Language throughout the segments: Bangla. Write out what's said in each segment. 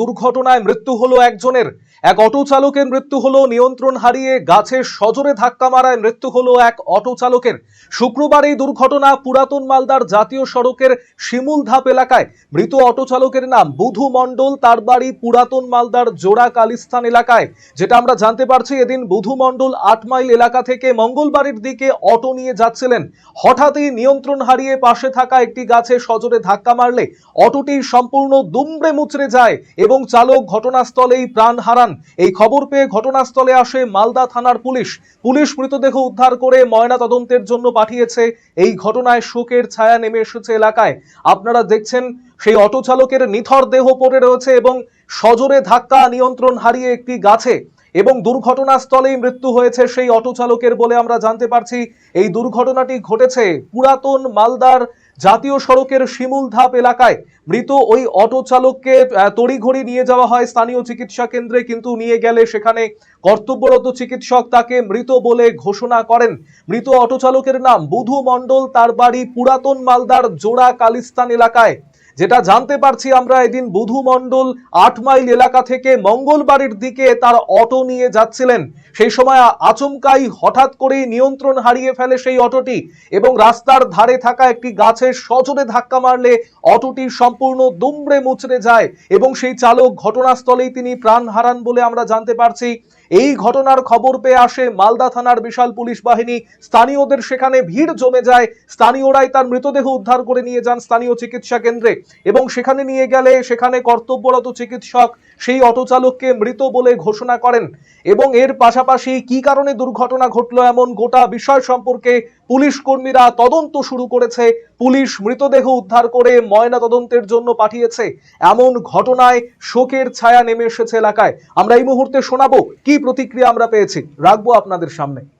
দুর্ঘটনায় মৃত্যু হলো একজনের। এক অটো চালকের মৃত্যু হলো, নিয়ন্ত্রণ হারিয়ে গাছের সজোরে ধাক্কা মারায় মৃত্যু হলো এক অটো চালকের। শুক্রবার এই দুর্ঘটনা পুরাতন মালদার জাতীয় সড়কের শিমুলধাপ এলাকায়। মৃত অটো চালকের নাম বুধু মণ্ডল, তার বাড়ি পুরাতন মালদার জোড়া কালিস্তান এলাকায়। যেটা আমরা জানতে পারছি, এদিন বুধু মণ্ডল আট মাইল এলাকা থেকে মঙ্গলবাড়ির দিকে অটো নিয়ে যাচ্ছিলেন। হঠাৎই নিয়ন্ত্রণ হারিয়ে পাশে থাকা একটি গাছে সজোরে ধাক্কা মারলে অটোটি সম্পূর্ণ দুমড়ে মুচড়ে যায়। এবং চালক ঘটনাস্থলেই প্রাণ হারান। এই খবর পেয়ে ঘটনাস্থলে আসে মালদা থানার পুলিশ। পুলিশ মৃতদেহ উদ্ধার করে ময়না তদন্তের জন্য পাঠিয়েছে। এই ঘটনায় শোকের ছায়া নেমে এসেছে এলাকায়। আপনারা দেখছেন, সেই অটো চালকের নিথর দেহ পড়ে রয়েছে এবং সজোরে ধাক্কা নিয়ন্ত্রণ হারিয়ে একটি গাছে। এবং দুর্ঘটনাস্থলেই মৃত্যু হয়েছে সেই অটো চালকের বলে আমরা জানতে পারছি। এই দুর্ঘটনাটি ঘটেছে পুরাতন মালদার জাতীয় সড়কের শিমুলধাপ এলাকায় মৃত ওই অটো চালককে তড়িঘড়ি নিয়ে যাওয়া হয় স্থানীয় চিকিৎসা কেন্দ্রে, কিন্তু নিয়ে গেলে সেখানে কর্তব্যরত চিকিৎসক তাকে মৃত বলে ঘোষণা করেন। মৃত অটো চালকের নাম বুধু মণ্ডল, তার বাড়ি পুরাতন মালদার জোড়া কালিস্তান এলাকায়। যেটা জানতে পারছি আমরা এদিন বুধু মণ্ডল আট মাইল এলাকা থেকে মঙ্গলবাড়ির দিকে তার অটো নিয়ে যাচ্ছিলেন। সেই সময় আচমকাই হঠাৎ করেই নিয়ন্ত্রণ হারিয়ে ফেলে সেই অটোটি এবং রাস্তার ধারে থাকা একটি গাছের সজোরে ধাক্কা মারলে অটোটি সম্পূর্ণ দুমড়ে মুচড়ে যায় এবং সেই চালক ঘটনাস্থলেই তিনি প্রাণ হারান বলে আমরা জানতে পারছি। এই ঘটনার খবর পেয়ে আসে মালদা থানার বিশাল পুলিশ বাহিনী। স্থানীয়দের সেখানে ভিড় জমে যায়। স্থানীয়রাই তার মৃতদেহ উদ্ধার করে নিয়ে যান স্থানীয় চিকিৎসা কেন্দ্রে। এবং সেখানে নিয়ে গেলে সেখানে কর্তব্যরত চিকিৎসক সেই অটো চালককে মৃত বলে ঘোষণা করেন এবং এর পাশাপাশি কি কারণে দুর্ঘটনা ঘটলো এমন গোটা বিষয় সম্পর্কে পুলিশ কর্মীরা তদন্ত শুরু করেছে। পুলিশ মৃতদেহ উদ্ধার করে ময়না তদন্তের জন্য পাঠিয়েছে। এমন ঘটনায় শোকের ছায়া নেমে এসেছে এলাকায়। আমরা এই মুহূর্তে শোনাবো কি প্রতিক্রিয়া আমরা পেয়েছি। রাখব আপনাদের সামনে।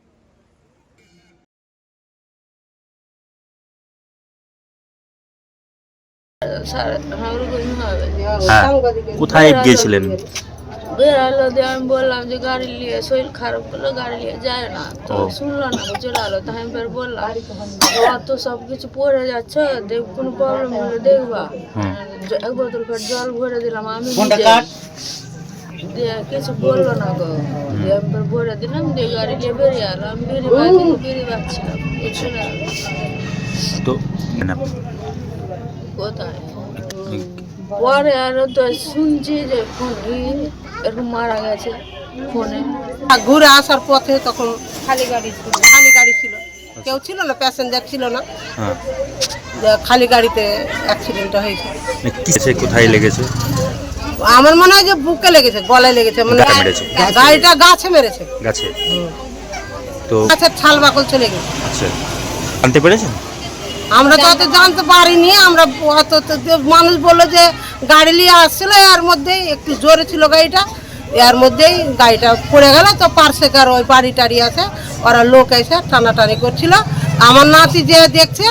হ্যাঁ কোথায় গিয়েছিলেন? বেরালো দিয়ে আমি বললাম যে গাড়ি নিয়ে শরীর খারাপ করল গাড়ি নিয়ে যায় না। তো। শুনলো না চলে আলো তাই আমি ফের বললাম বাবা তো সব কিছু পড়ে যাচ্ছে দেখ কোনো প্রবলেম হলে দেখবা। এক বোতল ফের জল ভরে দিলাম আমি। দিয়ে কিছু বলল না গো। দিয়ে আমি ফের ভরে দিলাম দিয়ে গাড়ি নিয়ে বেরিয়ে এলো আমি বেরিয়ে বেরিয়ে পাচ্ছিলাম চলে আলো তো না, কোথায়? পরে আরও তো শুনছি যে ফোন এরকম মারা গেছে ফোনে। আর ঘুরে আসার পথে তখন খালি গাড়ি ছিল খালি গাড়ি ছিল। কেউ ছিল না প্যাসেঞ্জার ছিল না। হ্যাঁ। খালি গাড়িতে অ্যাক্সিডেন্টটা হয়েছে। মানে কি হয়েছে, কোথায় লেগেছে? আমার মনে হয় যে বুকে লেগেছে গলায় লেগেছে। মানে গাড়িটা গাছে মেরেছে। গাছে। তো গাছের ছাল বাকল চলে গেছে। আচ্ছা। জানতে পেরেছেন? আমরা তো অত জানতে পারিনি আমরা অত মানুষ বলল যে গাড়ি নিয়ে আসছিল এর মধ্যেই একটু জোরে ছিল গাড়িটা এর মধ্যেই গাড়িটা পড়ে গেল তো পার্শ্বেকার ওই বাড়ি টাড়ি আছে ওরা লোক এসে টানাটানি করছিল আমার নাতি যে দেখছে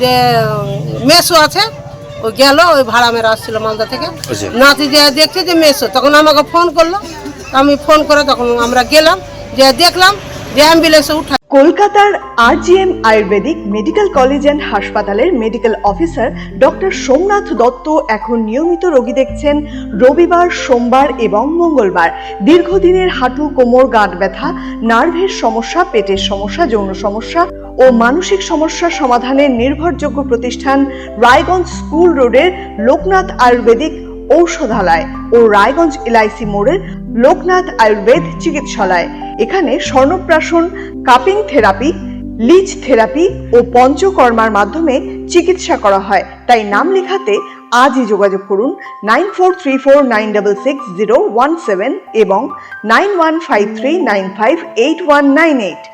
যে মেসো আছে ও গেল ওই ভাড়া মেরা আসছিল মালদা থেকে আচ্ছা। নাতি যে দেখছে যে মেসো তখন আমাকে ফোন করল আমি ফোন করে তখন আমরা গেলাম যে দেখলাম কলকাতার RGM ayurvedic medical college and হাসপাতালের medical officer doctor Somnath Dutta এখন নিয়মিত রোগী দেখছেন রবিবার, সোমবার এবং মঙ্গলবার। দীর্ঘদিনের হাঁটু, কোমর, গাঁট ব্যথা, নার্ভের সমস্যা, পেটের সমস্যা, যৌন সমস্যা ও মানসিক সমস্যা সমাধানের নির্ভরযোগ্য প্রতিষ্ঠান রায়গঞ্জ স্কুল রোডের লোকনাথ আয়ুর্বেদিক ঔষধালয় ও রায়গঞ্জ এলআইসি মোড়ের লোকনাথ আয়ুর্বেদ চিকিৎসালয়। এখানে স্বর্ণপ্রাশন, কাপিং থেরাপি লিচ থেরাপি ও পঞ্চকর্মার মাধ্যমে চিকিৎসা করা হয়। তাই নাম লেখাতে আজই যোগাযোগ করুন nine four three four nine double six zero one seven এবং nine one five three nine five eight one nine eight.